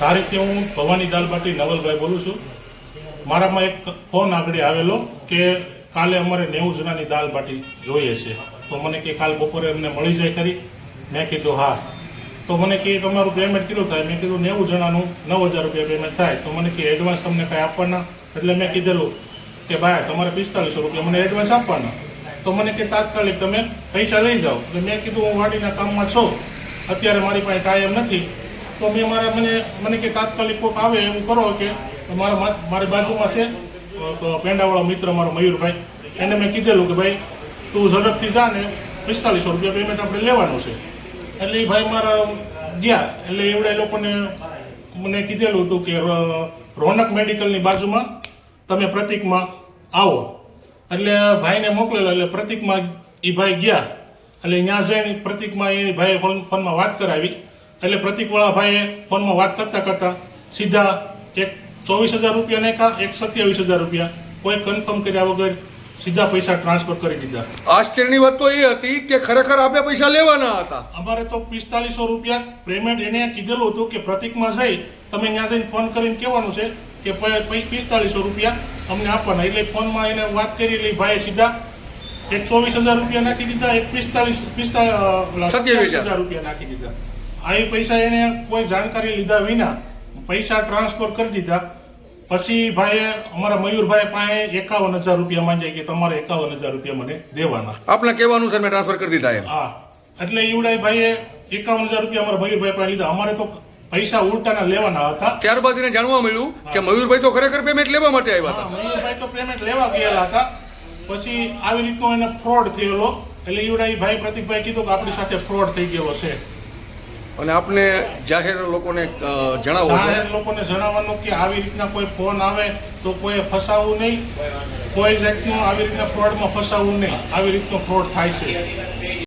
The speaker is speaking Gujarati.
ધારીથી હું ભવાની દાલબાટી નવલભાઈ બોલું છું. મારામાં એક ફોન આગળ આવેલો કે કાલે અમારે નેવું જણાની દાલ બાટી જોઈએ છે. તો મને કે કાલ બપોરે અમને મળી જાય ખરી? મેં કીધું, હા. તો મને કે, તમારું પેમેન્ટ કેટલું થાય? મેં કીધું, નેવું જણાનું નવ હજાર રૂપિયા પેમેન્ટ થાય. તો મને કે એડવાન્સ તમને કાંઈ આપવાના? એટલે મેં કીધેલું કે, ભાઈ, તમારે પિસ્તાલીસો રૂપિયા મને એડવાન્સ આપવાના. તો મને કે, તાત્કાલિક તમે પૈસા લઈ જાઓ. એટલે મેં કીધું, હું વાડીના કામમાં છો. અત્યારે મારી પાસે ટાઈમ નથી. તો મેં મારા મને મને કે તાત્કાલિક કોઈક આવે એવું કરો કે મારા મારી બાજુમાં છે પેંડાવાળો મિત્ર મારો મયુરભાઈ, એને મેં કીધેલું કે ભાઈ, તું ઝડપથી જા ને પિસ્તાલીસો રૂપિયા પેમેન્ટ આપણે લેવાનું છે. એટલે એ ભાઈ મારા ગયા, એટલે એવડા લોકોને મને કીધેલું હતું કે રોનક મેડિકલની બાજુમાં તમે પ્રતિકમાં આવો. એટલે ભાઈને મોકલેલો, એટલે પ્રતિકમાં એ ભાઈ ગયા, એટલે ત્યાં જઈને પ્રતિકમાં એ ભાઈએ ફોન, ફોનમાં વાત કરાવી. એટલે પ્રતિકવાળા ભાઈએ ફોનમાં વાત કરતા કરતા સીધા એક ચોવીસ હજાર રૂપિયા કા એક સત્યાવીસ હજાર રૂપિયા. કોઈ કન્ફર્મ કર્યા વગર સીધા પૈસા ટ્રાન્સફર કરી દીધા. આશ્ચર્યની વાત તો એ હતી કે ખરેખર આપણે પૈસા લેવાના હતા. અમારે તો પિસ્તાલીસો રૂપિયા પેમેન્ટ એને કીધેલું હતું કે પ્રતિકમાં જઈ તમે ત્યાં જઈને ફોન કરીને કહેવાનું છે કે પિસ્તાલીસો રૂપિયા અમને આપવાના. એટલે ફોનમાં એને વાત કરી એટલે ભાઈએ સીધા એક ચોવીસ હજાર રૂપિયા નાખી દીધા એક પિસ્તાલીસ પિસ્તાલીસ. હજાર રૂપિયા નાખી દીધા. એ પૈસા એને કોઈ જાણકારી લીધા વિના પૈસા ટ્રાન્સફર કરી દીધા. પછી ભાઈએ અમારા મયુરભાઈ પાસે એકાવન હજાર રૂપિયા માંગ્યા કે તમારે એકાવન હજાર રૂપિયા મને દેવાના. આપણે કહેવાનું છે મેં ટ્રાન્સફર કરી દીધા એમ. હા. એટલે ઈવડાઈ ભાઈએ એકાવન હજાર રૂપિયા અમારા મયુરભાઈ પાસે લીધા. અમારે તો પૈસા ઉલટાના લેવાના હતા. ત્યારબાદ એને જાણવા મળ્યું કે મયુરભાઈ તો ખરેખર પેમેન્ટ લેવા માટે આવ્યા હતા. મયુરભાઈ તો પેમેન્ટ લેવા ગયેલા હતા. પછી આવી રીતનો એને ફ્રોડ થયેલો. એટલે ઈવડાઈ ભાઈ પ્રતિકભાઈ કીધું કે આપણી સાથે ફ્રોડ થઈ ગયો છે અને આપને જાહેર લોકોને જણાવો જાહેર લોકોને જણાવવાનું કે આવી રીતના કોઈ ફોન આવે તો કોઈ ફસાવવું નહીં. કોઈ જાતનું આવી રીતના ફ્રોડમાં ફસાવવું નહીં. આવી રીતનો ફ્રોડ થાય છે.